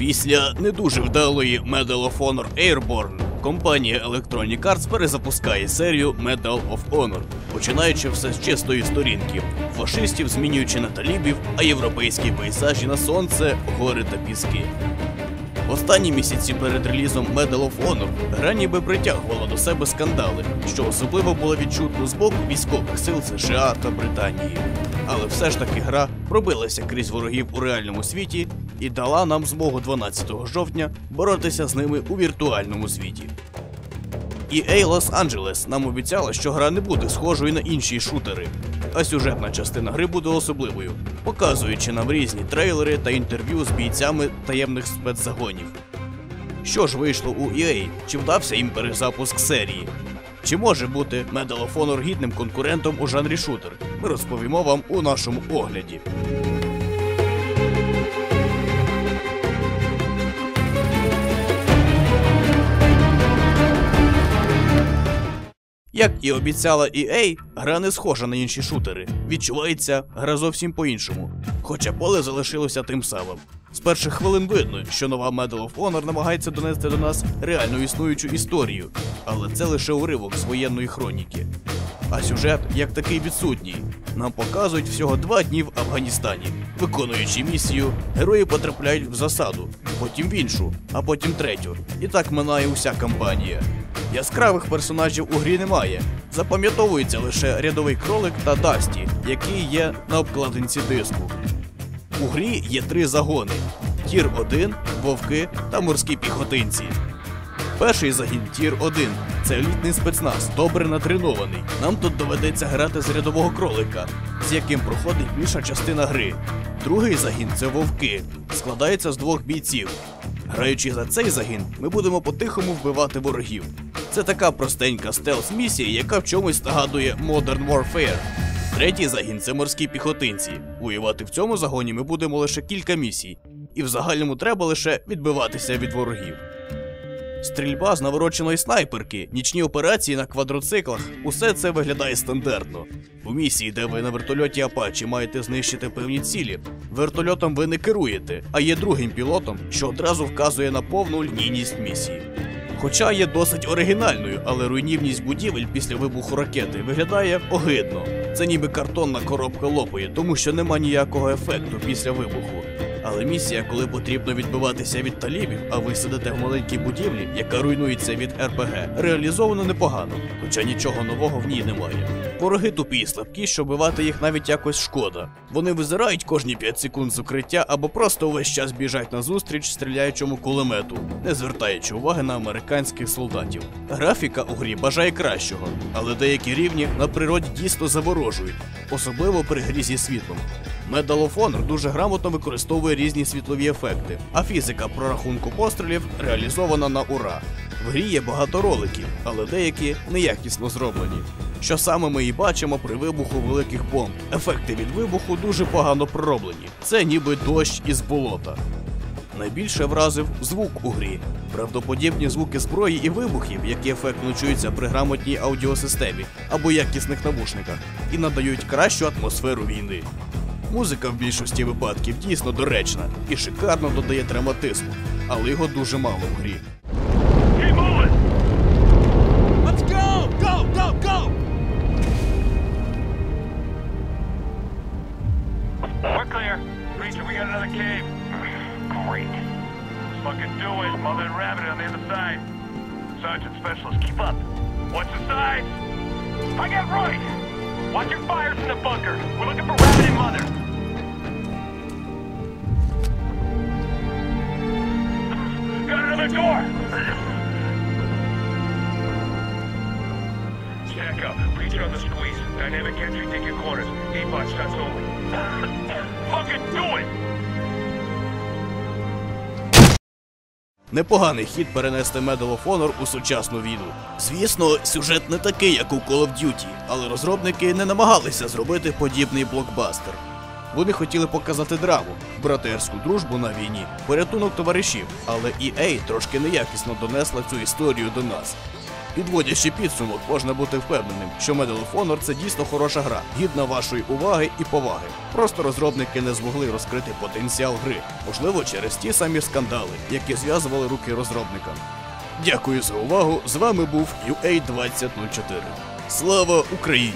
Після не дуже вдалої Medal of Honor Airborne компанія Electronic Arts перезапускає серію Medal of Honor, починаючи все з чистої сторінки, фашистів змінюючи на талібів, а європейські пейзажі на сонце, гори та піски. Останні місяці перед релізом Medal of Honor гра ніби притягувала до себе скандали, що особливо було відчутно з боку військових сил США та Британії. Але все ж таки гра пробилася крізь ворогів у реальному світі і дала нам змогу 12 жовтня боротися з ними у віртуальному світі. EA Angeles нам обіцяла, що гра не буде схожою на інші шутери, а сюжетна частина гри буде особливою, показуючи нам різні трейлери та інтерв'ю з бійцями таємних спецзагонів. Що ж вийшло у EA? Чи вдався їм перезапуск серії? Чи може бути Medal of Honor гідним конкурентом у жанрі шутер? Ми розповімо вам у нашому огляді. Як і обіцяла EA, гра не схожа на інші шутери. Відчувається гра зовсім по-іншому. Хоча поле залишилося тим самим. З перших хвилин видно, що нова Medal of Honor намагається донести до нас реально існуючу історію, але це лише уривок з воєнної хроніки. А сюжет як такий відсутній. Нам показують всього два дні в Афганістані. Виконуючи місію, герої потрапляють в засаду, потім в іншу, а потім третю. І так минає уся кампанія. Яскравих персонажів у грі немає. Запам'ятовується лише рядовий кролик та Дасті, який є на обкладинці диску. У грі є три загони: Тір 1, Вовки та морські піхотинці. Перший загін Тір 1 це елітний спецназ, добре натренований. Нам тут доведеться грати з рядового кролика, з яким проходить більша частина гри. Другий загін це вовки, складається з двох бійців. Граючи за цей загін, ми будемо по-тихому вбивати ворогів. Це така простенька стелс-місія, яка в чомусь нагадує Modern Warfare. Третій загін це морські піхотинці. Воювати в цьому загоні ми будемо лише кілька місій, і в загальному треба лише відбиватися від ворогів. Стрільба з навороченої снайперки, нічні операції на квадроциклах усе це виглядає стандартно. У місії, де ви на вертольоті Апачі маєте знищити певні цілі, вертольотом ви не керуєте, а є другим пілотом, що одразу вказує на повну лінійність місії. Хоча є досить оригінальною, але руйнівність будівель після вибуху ракети виглядає огидно. Це ніби картонна коробка лопає, тому що нема ніякого ефекту після вибуху. Але місія, коли потрібно відбиватися від талібів, а ви сидите в маленькій будівлі, яка руйнується від РПГ, реалізовано непогано, хоча нічого нового в ній немає. Вороги тупі і слабкі, що вбивати їх навіть якось шкода. Вони визирають кожні 5 секунд з укриття або просто увесь час біжать на зустріч стріляючому кулемету, не звертаючи уваги на американських солдатів. Графіка у грі бажає кращого, але деякі рівні на природі дійсно заворожують, особливо при грі зі світлом. Honor дуже грамотно використовує різні світлові ефекти, а фізика прорахунку пострілів реалізована на ура. В грі є багато роликів, але деякі неякісно зроблені. Що саме ми і бачимо при вибуху великих бомб. Ефекти від вибуху дуже погано пророблені. Це ніби дощ із болота. Найбільше вразив звук у грі. Правдоподібні звуки зброї і вибухів, які ефектно чуються при грамотній аудіосистемі або якісних навушниках, і надають кращу атмосферу війни. Музика в більшості випадків дійсно доречна і шикарно додає драматизму, але його дуже мало в грі. Sergeant Specialist, keep up. Watch the sides. I right. Watch your fires in the bunker. We're looking for Rabbit and Mother. Door. Stack up. Preacher on the squeeze. Dynamic entry, take your corners. Aimbot shots only. Fucking do it! Непоганий хід перенести Medal of Honor у сучасну війну. Звісно, сюжет не такий, як у Call of Duty, але розробники не намагалися зробити подібний блокбастер. Вони хотіли показати драму, братерську дружбу на війні, порятунок товаришів, але EA трошки неякісно донесла цю історію до нас. Підводячи підсумок, можна бути впевненим, що Medal of Honor це дійсно хороша гра, гідна вашої уваги і поваги. Просто розробники не змогли розкрити потенціал гри, можливо, через ті самі скандали, які зв'язували руки розробникам. Дякую за увагу. З вами був UA2004. Слава Україні!